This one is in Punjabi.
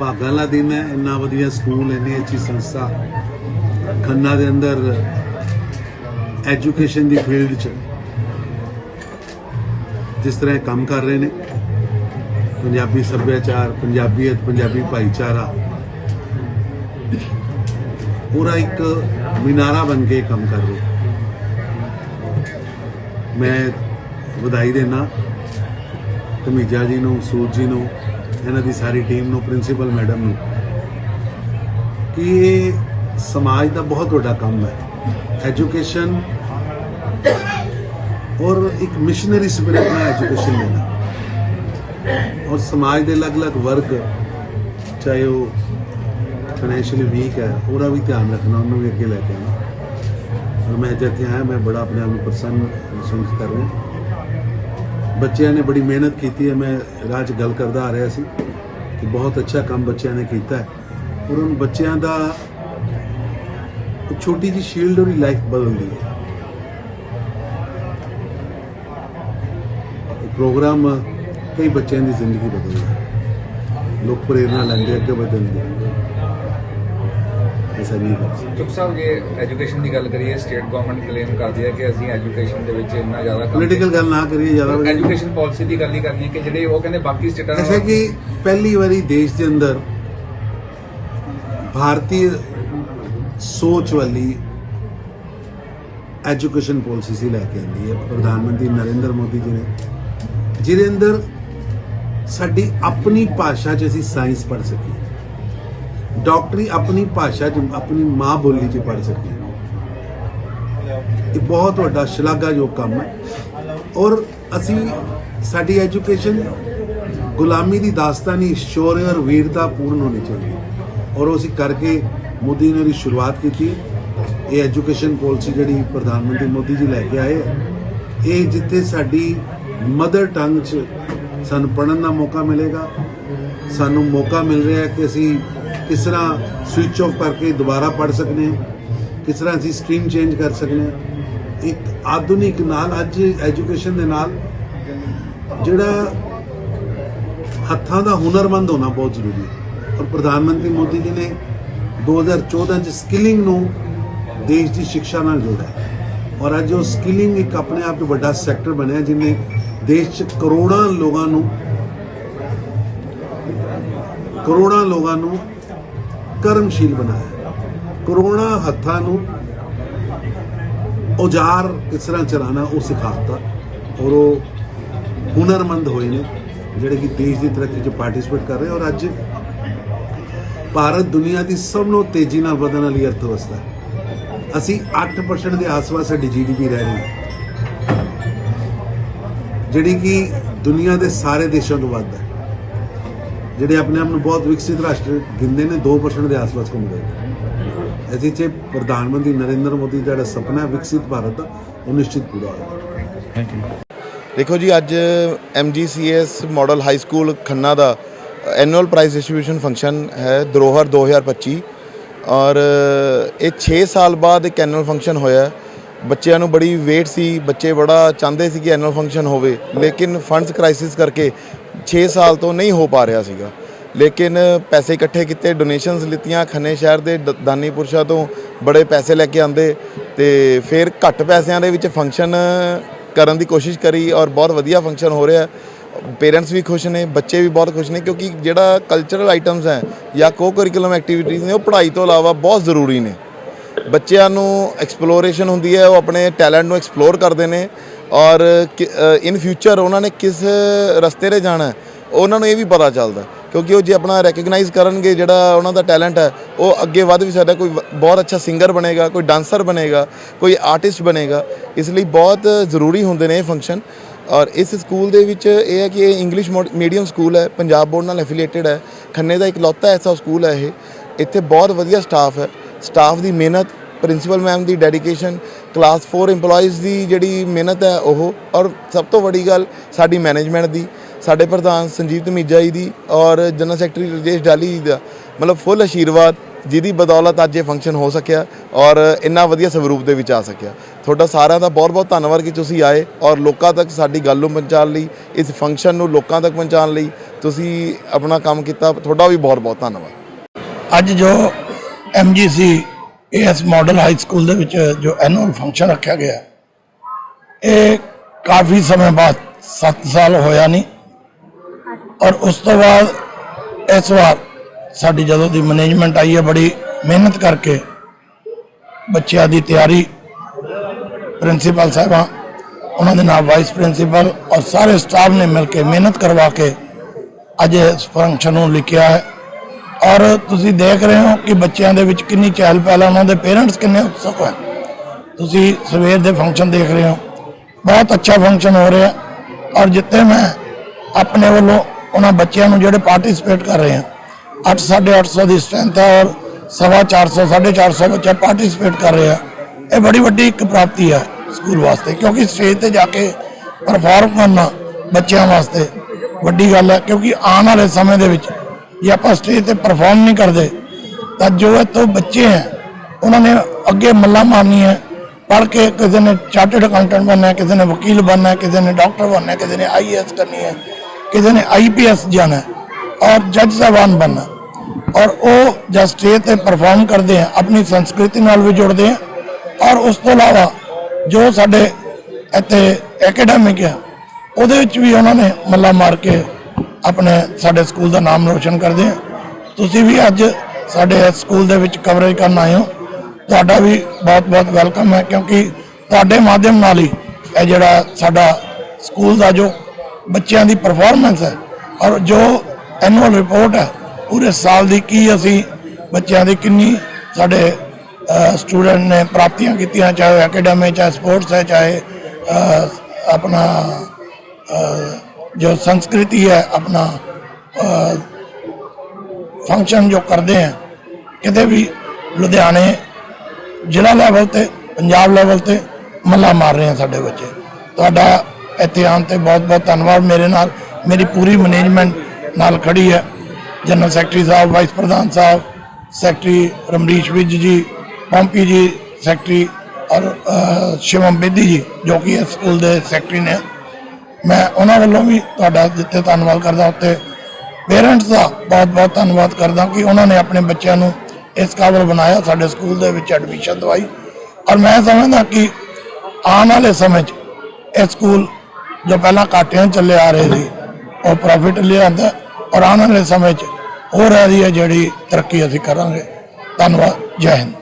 ਭਾਗਾਂ ਵਾਲਾ ਦਿਨ ਹੈ, ਇੰਨਾ ਵਧੀਆ ਸਕੂਲ, ਇੰਨੀ ਅੱਛੀ ਸੰਸਥਾ। ਖੰਨਾ ਦੇ ਅੰਦਰ ਐਜੂਕੇਸ਼ਨ ਦੀ ਫੀਲਡ 'ਚ ਜਿਸ ਤਰ੍ਹਾਂ ਕੰਮ ਕਰ ਰਹੇ ਨੇ, ਪੰਜਾਬੀ ਸੱਭਿਆਚਾਰ, ਪੰਜਾਬੀਅਤ, ਪੰਜਾਬੀ ਭਾਈਚਾਰਾ, ਪੂਰਾ ਇੱਕ ਮਿਨਾਰਾ ਬਣ ਕੇ ਕੰਮ ਕਰ ਰਹੇ ਮੈਂ ਵਧਾਈ ਦੇਣਾ ਕਮੀਜਾ ਜੀ ਨੂੰ, ਸੂਰਜ ਜੀ ਨੂੰ ਇਹਨਾਂ ਦੀ ਸਾਰੀ ਟੀਮ ਨੂੰ, ਪ੍ਰਿੰਸੀਪਲ ਮੈਡਮ ਨੂੰ, ਕਿ ਇਹ ਸਮਾਜ ਦਾ ਬਹੁਤ ਵੱਡਾ ਕੰਮ ਹੈ। ਐਜੂਕੇਸ਼ਨ ਔਰ ਇੱਕ ਮਿਸ਼ਨਰੀ ਸਪਿਰਿਟ ਨਾਲ ਐਜੂਕੇਸ਼ਨ ਦੇਣਾ ਔਰ ਸਮਾਜ ਦੇ ਅਲੱਗ-ਅਲੱਗ ਵਰਗ, ਚਾਹੇ ਉਹ ਫਾਈਨੈਂਸ਼ੀਅਲੀ ਵੀਕ ਹੈ, ਉਹਦਾ ਵੀ ਧਿਆਨ ਰੱਖਣਾ, ਉਹਨੂੰ ਵੀ ਅੱਗੇ ਲੈ ਕੇ ਆਉਣਾ। ਔਰ ਮੈਂ ਜਿੱਥੇ ਆਇਆ, ਮੈਂ ਬੜਾ ਆਪਣੇ ਆਪ ਨੂੰ ਪ੍ਰਸੰਨ ਮਹਿਸੂਸ ਕਰ ਰਿਹਾ। ਬੱਚਿਆਂ ਨੇ ਬੜੀ ਮਿਹਨਤ ਕੀਤੀ ਹੈ। ਮੈਂ ਰਾਹ 'ਚ ਗੱਲ ਕਰਦਾ ਆ ਰਿਹਾ ਸੀ ਕਿ ਬਹੁਤ ਅੱਛਾ ਕੰਮ ਬੱਚਿਆਂ ਨੇ ਕੀਤਾ ਹੈ। ਔਰ ਉਹਨਾਂ ਬੱਚਿਆਂ ਦਾ ਛੋਟੀ ਜਿਹੀ ਸ਼ੀਲਡ ਉਹਦੀ ਲਾਈਫ ਬਦਲਦੀ ਹੈ। ਪ੍ਰੋਗਰਾਮ ਕਈ ਬੱਚਿਆਂ ਦੀ ਜ਼ਿੰਦਗੀ ਬਦਲਦਾ ਲੋਕ ਪ੍ਰੇਰਨਾ ਲੈਂਦੇ ਅੱਗੇ ਵਧਣਗੇ ਐਸਾ ਨਹੀਂ ਸਕਦੇ ਚੁੱਕ ਸਾਹਿਬ ਜੇ ਐਜੂਕੇਸ਼ਨ ਦੀ ਗੱਲ ਕਰੀਏ ਸਟੇਟ ਗਵਰਨਮੈਂਟ ਕਲੇਮ ਕਰਦੀ ਹੈ ਕਿ ਅਸੀਂ ਐਜੂਕੇਸ਼ਨ ਦੇ ਵਿੱਚ ਇੰਨਾ ਜ਼ਿਆਦਾ ਪੋਲੀਟੀਕਲ ਗੱਲ ਨਾ ਕਰੀਏ ਜ਼ਿਆਦਾ। ਐਜੂਕੇਸ਼ਨ ਪਾਲਿਸੀ ਦੀ ਗੱਲ ਹੀ ਕਰਨੀ ਹੈ ਕਿ ਜਿਹੜੇ ਉਹ ਕਹਿੰਦੇ ਬਾਕੀ ਸਟੇਟਾਂ ਐਸਾ ਕਿ ਪਹਿਲੀ ਵਾਰੀ ਦੇਸ਼ ਦੇ ਅੰਦਰ ਭਾਰਤੀ ਸੋਚ ਵਾਲੀ ਐਜੂਕੇਸ਼ਨ ਪਾਲਿਸੀ ਸੀ ਲੈ ਕੇ ਆਂਦੀ ਹੈ। ਪ੍ਰਧਾਨ ਮੰਤਰੀ ਨਰਿੰਦਰ ਮੋਦੀ ਜੀ ਨੇ। ਜਿਹਦੇ ਅੰਦਰ ਸਾਡੀ ਆਪਣੀ ਭਾਸ਼ਾ 'ਚ ਅਸੀਂ ਸਾਇੰਸ ਪੜ੍ਹ ਸਕੀਏ। ਡਾਕਟਰੀ ਆਪਣੀ ਭਾਸ਼ਾ 'ਚ ਆਪਣੀ ਮਾਂ ਬੋਲੀ 'ਚ ਪੜ੍ਹ ਸਕੇ। ਇਹ ਬਹੁਤ ਵੱਡਾ ਸ਼ਲਾਘਾਯੋਗ ਕੰਮ ਹੈ। ਔਰ ਅਸੀਂ ਸਾਡੀ ਐਜੂਕੇਸ਼ਨ ਗੁਲਾਮੀ ਦੀ ਦਾਸਤਾਨੀ ਸ਼ੌर्य ਔਰ ਵੀਰਤਾ ਪੂਰਨ ਹੋਣੀ ਚਾਹੀਦੀ ਔਰ ਉਹ ਅਸੀਂ ਕਰਕੇ ਮੋਦੀ ਨੇ ਉਹਦੀ ਸ਼ੁਰੂਆਤ ਕੀਤੀ। ਇਹ ਐਜੂਕੇਸ਼ਨ ਪਾਲਿਸੀ ਜਿਹੜੀ ਪ੍ਰਧਾਨ ਮੰਤਰੀ ਮੋਦੀ ਜੀ ਲੈ ਕੇ ਆਏ ਹੈ, ਇਹ ਜਿੱਥੇ ਸਾਡੀ ਮਦਰ ਟੰਗ 'ਚ ਸਾਨੂੰ ਪੜਨ ਦਾ ਮੌਕਾ ਮਿਲੇਗਾ। ਸਾਨੂੰ ਮੌਕਾ ਮਿਲ ਰਿਹਾ ਹੈ ਕਿ ਅਸੀਂ ਕਿਸ ਤਰ੍ਹਾਂ ਸਵਿਚ ਆਫ ਕਰਕੇ ਦੁਬਾਰਾ ਪੜ ਸਕਨੇ ਹਾਂ ਕਿਸ ਤਰ੍ਹਾਂ ਅਸੀਂ ਸਟਰੀਮ ਚੇਂਜ ਕਰ ਸਕਨੇ। ਹਾਂ ਇੱਕ ਆਧੁਨਿਕ ਨਾਲ, ਅੱਜ ਐਜੂਕੇਸ਼ਨ ਦੇ ਨਾਲ ਜਿਹੜਾ ਹੱਥਾਂ ਦਾ ਹੁਨਰਮੰਦ ਹੋਣਾ ਬਹੁਤ ਜ਼ਰੂਰੀ ਹੈ। ਔਰ ਪ੍ਰਧਾਨ ਮੰਤਰੀ ਮੋਦੀ ਜੀ ਨੇ 2014 ਚ ਸਕਿਲਿੰਗ ਨੂੰ ਦੇਸ਼ ਦੀ ਸਿੱਖਿਆ ਨਾਲ ਜੋੜਿਆ। ਔਰ ਅੱਜ ਉਹ ਸਕਿਲਿੰਗ ਇੱਕ ਆਪਣੇ ਆਪ 'ਚ ਵੱਡਾ ਸੈਕਟਰ ਬਣਿਆ ਜਿਹਨੇ ਦੇਸ਼ 'ਚ ਕਰੋੜਾਂ ਲੋਕਾਂ ਨੂੰ, ਕਰੋੜਾਂ ਲੋਕਾਂ ਨੂੰ ਕਰਮਸ਼ੀਲ ਬਣਾਇਆ। ਕਰੋੜਾਂ ਹੱਥਾਂ ਨੂੰ ਔਜ਼ਾਰ ਕਿਸ ਤਰ੍ਹਾਂ ਚਲਾਣਾ ਉਹ ਸਿਖਾਤਾ ਔਰ ਉਹ ਹੁਨਰਮੰਦ ਹੋਏ ਨੇ, ਜਿਹੜੇ ਕਿ ਦੇਸ਼ ਦੀ ਤਰੱਕੀ 'ਚ ਪਾਰਟਿਸਿਪੇਟ ਕਰ ਰਹੇ ਔਰ ਅੱਜ ਭਾਰਤ ਦੁਨੀਆ ਦੀ ਸਭ ਤੋਂ ਤੇਜ਼ੀ ਨਾਲ ਵਧਣ ਵਾਲੀ ਅਰਥਵਿਵਸਥਾ ਹੈ। ਅਸੀਂ 8% ਦੇ ਆਸ-ਪਾਸ ਸਾਡੀ ਜੀਡੀਪੀ ਰਹਿ ਰਹੀ ਹੈ ਜਿਹੜੀ ਕਿ ਦੁਨੀਆ ਦੇ ਸਾਰੇ ਦੇਸ਼ਾਂ ਤੋਂ ਵੱਧ ਹੈ। ਜਿਹੜੇ ਆਪਣੇ ਆਪ ਨੂੰ ਬਹੁਤ ਵਿਕਸਿਤ ਰਾਸ਼ਟਰ ਗਿਣਦੇ ਨੇ 2% ਦੇ ਆਸ-ਪਾਸ ਘੁੰਮਦੇ ਨੇ। ਅਸੀਂ ਚ ਪ੍ਰਧਾਨ ਮੰਤਰੀ ਨਰਿੰਦਰ ਮੋਦੀ ਦਾ ਜਿਹੜਾ ਸੁਪਨਾ ਹੈ ਵਿਕਸਿਤ ਭਾਰਤ ਦਾ ਉਹ ਨਿਸ਼ਚਿਤ ਪੂਰਾ ਹੋਏਗਾ ਦੇਖੋ ਜੀ ਅੱਜ MGCS model high school Khanna ਦਾ ਐਨੂਅਲ ਪ੍ਰਾਈਜ਼ ਡਿਸਟ੍ਰੀਬਿਊਸ਼ਨ ਫੰਕਸ਼ਨ ਹੈ ਦਰੋਹਰ 2025 ਔਰ ਇਹ 6 ਸਾਲ ਬਾਅਦ ਇੱਕ ਐਨੂਅਲ ਫੰਕਸ਼ਨ ਹੋਇਆ। ਹੈ। ਬੱਚਿਆਂ ਨੂੰ ਬੜੀ ਵੇਟ ਸੀ ਬੱਚੇ ਬੜਾ ਚਾਹੁੰਦੇ ਸੀ ਕਿ ਐਨੂਅਲ ਫੰਕਸ਼ਨ ਹੋਵੇ। ਲੇਕਿਨ ਫੰਡਸ ਕ੍ਰਾਈਸਿਸ ਕਰਕੇ 6 ਸਾਲ ਤੋਂ ਨਹੀਂ ਹੋ ਪਾ ਰਿਹਾ ਸੀਗਾ। ਲੇਕਿਨ ਪੈਸੇ ਇਕੱਠੇ ਕੀਤੇ ਡੋਨੇਸ਼ਨਸ ਲਿੱਤੀਆਂ ਖੰਨੇ ਸ਼ਹਿਰ ਦੇ ਦ- ਦਾਨੀ ਪੁਰਸ਼ਾਂ ਤੋਂ ਬੜੇ ਪੈਸੇ ਲੈ ਕੇ ਆਂਦੇ ਤੇ ਫਿਰ ਘੱਟ ਪੈਸਿਆਂ ਦੇ ਵਿੱਚ ਫੰਕਸ਼ਨ ਕਰਨ ਦੀ ਕੋਸ਼ਿਸ਼ ਕਰੀ ਔਰ ਬਹੁਤ ਵਧੀਆ ਫੰਕਸ਼ਨ ਹੋ ਰਿਹਾ। ਪੇਰੈਂਟਸ ਵੀ ਖੁਸ਼ ਨੇ, ਬੱਚੇ ਵੀ ਬਹੁਤ ਖੁਸ਼ ਨੇ ਕਿਉਂਕਿ ਜਿਹੜਾ ਕਲਚਰਲ ਆਈਟਮਸ ਹੈ ਜਾਂ ਕੋ ਕਰਿਕੂਲਮ ਐਕਟੀਵਿਟੀਜ਼ ਨੇ ਉਹ ਪੜ੍ਹਾਈ ਤੋਂ ਇਲਾਵਾ ਬਹੁਤ ਜ਼ਰੂਰੀ ਨੇ। ਬੱਚਿਆਂ ਨੂੰ ਐਕਸਪਲੋਰੇਸ਼ਨ ਹੁੰਦੀ ਹੈ, ਉਹ ਆਪਣੇ ਟੈਲੈਂਟ ਨੂੰ ਐਕਸਪਲੋਰ ਕਰਦੇ ਨੇ ਔਰ ਇਨ ਫਿਊਚਰ ਉਹਨਾਂ ਨੇ ਕਿਸ ਰਸਤੇ 'ਤੇ ਜਾਣਾ ਉਹਨਾਂ ਨੂੰ ਇਹ ਵੀ ਪਤਾ ਚੱਲਦਾ ਕਿਉਂਕਿ ਉਹ ਜੇ ਆਪਣਾ ਰੈਕਗਨਾਈਜ਼ ਕਰਨਗੇ ਜਿਹੜਾ ਉਹਨਾਂ ਦਾ ਟੈਲੈਂਟ ਹੈ, ਉਹ ਅੱਗੇ ਵੱਧ ਵੀ ਸਕਦਾ ਕੋਈ ਬਹੁਤ ਅੱਛਾ ਸਿੰਗਰ ਬਣੇਗਾ, ਕੋਈ ਡਾਂਸਰ ਬਣੇਗਾ, ਕੋਈ ਆਰਟਿਸਟ ਬਣੇਗਾ। ਇਸ ਲਈ ਬਹੁਤ ਜ਼ਰੂਰੀ ਹੁੰਦੇ ਨੇ ਇਹ ਫੰਕਸ਼ਨ ਔਰ ਇਸ ਸਕੂਲ ਦੇ ਵਿੱਚ ਇਹ ਹੈ ਕਿ ਇਹ ਇੰਗਲਿਸ਼ ਮੀਡੀਅਮ ਸਕੂਲ ਹੈ, ਪੰਜਾਬ ਬੋਰਡ ਨਾਲ ਐਫੀਲੀਏਟਡ ਹੈ। ਖੰਨੇ ਦਾ ਇਕਲੌਤਾ ਐਸਾ ਸਕੂਲ ਹੈ ਇਹ। ਇੱਥੇ ਬਹੁਤ ਵਧੀਆ ਸਟਾਫ ਹੈ। ਸਟਾਫ ਦੀ ਮਿਹਨਤ ਪ੍ਰਿੰਸੀਪਲ ਮੈਮ ਦੀ ਡੈਡੀਕੇਸ਼ਨ, ਕਲਾਸ 4 EMPLOYEES ਦੀ ਜਿਹੜੀ ਮਿਹਨਤ ਹੈ ਉਹ, ਔਰ ਸਭ ਤੋਂ ਵੱਡੀ ਗੱਲ ਸਾਡੀ ਮੈਨੇਜਮੈਂਟ ਦੀ, ਸਾਡੇ ਪ੍ਰਧਾਨ ਸੰਜੀਵ ਧਮੀਜਾ ਜੀ ਦੀ ਔਰ ਜਨਰਲ ਸੈਕਟਰੀ ਰਜੇਸ਼ ਡਾਲੀ ਜੀ ਦਾ, ਮਤਲਬ ਫੁੱਲ ਆਸ਼ੀਰਵਾਦ ਜਿਹਦੀ ਬਦੌਲਤ ਅੱਜ ਇਹ ਫੰਕਸ਼ਨ ਹੋ ਸਕਿਆ ਔਰ ਇੰਨਾ ਵਧੀਆ ਸਵਰੂਪ ਦੇ ਵਿੱਚ ਆ ਸਕਿਆ। ਤੁਹਾਡਾ ਸਾਰਿਆਂ ਦਾ ਬਹੁਤ ਬਹੁਤ ਧੰਨਵਾਦ ਕਿ ਤੁਸੀਂ ਆਏ ਔਰ ਲੋਕਾਂ ਤੱਕ ਸਾਡੀ ਗੱਲ ਨੂੰ ਪਹੁੰਚਾਉਣ ਲਈ, ਇਸ ਫੰਕਸ਼ਨ ਨੂੰ ਲੋਕਾਂ ਤੱਕ ਪਹੁੰਚਾਉਣ ਲਈ ਤੁਸੀਂ ਆਪਣਾ ਕੰਮ ਕੀਤਾ, ਤੁਹਾਡਾ ਵੀ ਬਹੁਤ ਬਹੁਤ ਧੰਨਵਾਦ। ਅੱਜ ਜੋ MGC ਇਸ ਮਾਡਲ ਹਾਈ ਸਕੂਲ ਦੇ ਵਿੱਚ ਜੋ ਐਨੂਅਲ ਫੰਕਸ਼ਨ ਰੱਖਿਆ ਗਿਆ ਇਹ ਕਾਫੀ ਸਮੇਂ ਬਾਅਦ 7 ਸਾਲ ਹੋਇਆ ਨਹੀਂ। ਔਰ ਉਸ ਤੋਂ ਬਾਅਦ ਇਸ ਵਾਰ ਸਾਡੀ ਜਦੋਂ ਦੀ ਮੈਨੇਜਮੈਂਟ ਆਈ ਹੈ, ਬੜੀ ਮਿਹਨਤ ਕਰਕੇ ਬੱਚਿਆਂ ਦੀ ਤਿਆਰੀ ਪ੍ਰਿੰਸੀਪਲ ਸਾਹਿਬਾਂ, ਉਹਨਾਂ ਦੇ ਨਾਲ ਵਾਈਸ ਪ੍ਰਿੰਸੀਪਲ ਔਰ ਸਾਰੇ ਸਟਾਫ ਨੇ ਮਿਲ ਕੇ ਮਿਹਨਤ ਕਰਵਾ ਕੇ ਅੱਜ ਇਸ ਫੰਕਸ਼ਨ ਨੂੰ ਲਿਖਿਆ ਹੈ। ਔਰ ਤੁਸੀਂ ਦੇਖ ਰਹੇ ਹੋ ਕਿ ਬੱਚਿਆਂ ਦੇ ਵਿੱਚ ਕਿੰਨੀ ਚਹਿਲ ਪਹਿਲ ਹੈ ਉਹਨਾਂ ਦੇ ਪੇਰੈਂਟਸ ਕਿੰਨੇ ਉਤਸੁਕ ਹੈ ਤੁਸੀਂ ਸਵੇਰ ਦੇ ਫੰਕਸ਼ਨ ਦੇਖ ਰਹੇ ਹੋ। ਬਹੁਤ ਅੱਛਾ ਫੰਕਸ਼ਨ ਹੋ ਰਿਹਾ। ਔਰ ਜਿੱਥੇ ਮੈਂ ਆਪਣੇ ਵੱਲੋਂ ਉਹਨਾਂ ਬੱਚਿਆਂ ਨੂੰ ਜਿਹੜੇ ਪਾਰਟਿਸਿਪੇਟ ਕਰ ਰਹੇ ਆ 8 850 ਦੀ ਸਟਰੈਂਥ ਹੈ ਔਰ ਸਵਾ 400 450 ਬੱਚਾ ਪਾਰਟਿਸਿਪੇਟ ਕਰ ਰਿਹਾ। ਇਹ ਬੜੀ ਵੱਡੀ ਇੱਕ ਪ੍ਰਾਪਤੀ ਹੈ ਸਕੂਲ ਵਾਸਤੇ, ਕਿਉਂਕਿ ਸਟੇਜ ਤੇ ਜਾ ਕੇ ਪਰਫਾਰਮ ਕਰਨਾ ਬੱਚਿਆਂ ਵਾਸਤੇ ਵੱਡੀ ਗੱਲ ਹੈ ਕਿਉਂਕਿ ਆਉਣ ਵਾਲੇ ਸਮੇਂ ਦੇ ਵਿੱਚ ਜੇ ਆਪਾਂ ਸਟੇਜ ਤੇ ਪਰਫਾਰਮ ਨਹੀਂ ਕਰਦੇ, ਤਾਂ ਜੋ ਇਹ ਬੱਚੇ ਹੈ, ਉਹਨਾਂ ਨੇ ਅੱਗੇ ਮੱਲਾ ਮਾਰਨੀ ਹੈ, ਪੜ੍ਹ ਕੇ ਕਿਸੇ ਨੇ ਚਾਰਟਰਡ ਅਕਾਊਂਟੈਂਟ ਬਣਨਾ ਹੈ, ਕਿਸੇ ਨੇ ਵਕੀਲ ਬਣਨਾ ਹੈ, ਕਿਸੇ ਨੇ ਡਾਕਟਰ ਬਣਨਾ ਹੈ, ਕਿਸੇ ਨੇ ਆਈਏਐਸ ਕਰਨੀ ਹੈ, ਕਿਸੇ ਨੇ ਆਈਪੀਐਸ ਜਾਣਾ ਹੈ, ਔਰ ਜੱਜ ਸਾਹਿਬਾਨ ਬਣਨਾ ਔਰ ਉਹ ਜਦ ਸਟੇਜ ਤੇ ਪਰਫਾਰਮ ਕਰਦੇ ਆ ਆਪਣੀ ਸੰਸਕ੍ਰਿਤੀ ਨਾਲ ਵੀ ਜੁੜਦੇ ਆ ਔਰ ਉਸ ਤੋਂ ਇਲਾਵਾ ਜੋ ਸਾਡੇ ਇੱਥੇ ਐਕੈਡੈਮਿਕ ਆ ਉਹਦੇ ਵਿੱਚ ਵੀ ਉਹਨਾਂ ਨੇ ਮੱਲਾ ਮਾਰ ਕੇ ਆਪਣੇ ਸਾਡੇ ਸਕੂਲ ਦਾ ਨਾਮ ਰੋਸ਼ਨ ਕਰਦੇ ਆ ਤੁਸੀਂ ਵੀ ਅੱਜ ਸਾਡੇ ਇਸ ਸਕੂਲ ਦੇ ਵਿੱਚ ਕਵਰੇਜ ਕਰਨ ਆਏ ਹੋ। ਤੁਹਾਡਾ ਵੀ ਬਹੁਤ-ਬਹੁਤ ਵੈਲਕਮ ਹੈ ਕਿਉਂਕਿ ਤੁਹਾਡੇ ਮਾਧਿਅਮ ਨਾਲ ਹੀ ਇਹ ਜਿਹੜਾ ਸਾਡਾ ਸਕੂਲ ਦਾ ਜੋ ਬੱਚਿਆਂ ਦੀ ਪਰਫਾਰਮੈਂਸ ਹੈ ਔਰ ਜੋ ਐਨੂਅਲ ਰਿਪੋਰਟ ਹੈ, ਪੂਰੇ ਸਾਲ ਦੀ ਕੀ ਅਸੀਂ ਬੱਚਿਆਂ ਦੀ ਕਿੰਨੀ ਸਾਡੇ ਸਟੂਡੈਂਟ ਨੇ ਪ੍ਰਾਪਤੀਆਂ ਕੀਤੀਆਂ, ਚਾਹੇ ਐਕੈਡਮੀ ਚਾਹੇ ਸਪੋਰਟਸ ਹੈ, ਚਾਹੇ ਆਪਣਾ ਅ, ਜੋ ਸੰਸਕ੍ਰਿਤੀ ਹੈ ਆਪਣਾ ਫੰਕਸ਼ਨ ਜੋ ਕਰਦੇ ਆ ਕਿਤੇ ਵੀ ਲੁਧਿਆਣੇ ਜ਼ਿਲ੍ਹਾ ਲੈਵਲ ਤੇ ਪੰਜਾਬ ਲੈਵਲ ਤੇ ਮੱਲਾ ਮਾਰ ਰਹੇ ਆ ਸਾਡੇ ਬੱਚੇ। ਤੁਹਾਡਾ ਇੱਥੇ ਆਉਣ ਤੇ ਬਹੁਤ ਬਹੁਤ ਧੰਨਵਾਦ ਮੇਰੇ ਨਾਲ। ਮੇਰੀ ਪੂਰੀ ਮੈਨੇਜਮੈਂਟ ਨਾਲ ਖੜੀ ਹੈ। ਜਨਰਲ ਸੈਕਟਰੀ ਸਾਹਿਬ ਵਾਈਸ ਪ੍ਰਧਾਨ ਸਾਹਿਬ ਸੈਕਟਰੀ ਰਮਰੀਸ਼ ਵਿਜ ਜੀ ਪੰਪੀ ਜੀ ਸੈਕਟਰੀ ਔਰ ਸ਼ਿਵਮ ਬੇਦੀ ਜੀ ਜੋ ਕਿ ਇਸ ਸਕੂਲ ਦੇ ਸੈਕਟਰੀ ਨੇ। ਮੈਂ ਉਹਨਾਂ ਵੱਲੋਂ ਵੀ ਤੁਹਾਡਾ ਜਿੱਥੇ ਧੰਨਵਾਦ ਕਰਦਾ ਉੱਤੇ ਪੇਰੈਂਟਸ ਦਾ ਬਹੁਤ ਬਹੁਤ ਧੰਨਵਾਦ ਕਰਦਾ ਕਿ ਉਹਨਾਂ ਨੇ ਆਪਣੇ ਬੱਚਿਆਂ ਨੂੰ ਇਸ ਕਾਬਲ ਬਣਾਇਆ, ਸਾਡੇ ਸਕੂਲ ਦੇ ਵਿੱਚ ਐਡਮਿਸ਼ਨ ਦਵਾਈ। ਔਰ ਮੈਂ ਸਮਝਦਾ ਕਿ ਆਉਣ ਵਾਲੇ ਸਮੇਂ 'ਚ ਇਹ ਸਕੂਲ ਜੋ ਪਹਿਲਾਂ ਘਾਟਿਆਂ ਚੱਲੇ ਆ ਰਹੇ ਸੀ, ਉਹ ਪ੍ਰੋਫਿਟ ਲਿਆਂਦਾ ਔਰ ਆਉਣ ਵਾਲੇ ਸਮੇਂ 'ਚ ਹੋਰ ਰਹੀ ਹੈ ਜਿਹੜੀ ਤਰੱਕੀ ਅਸੀਂ ਕਰਾਂਗੇ। ਧੰਨਵਾਦ, ਜੈ ਹਿੰਦ।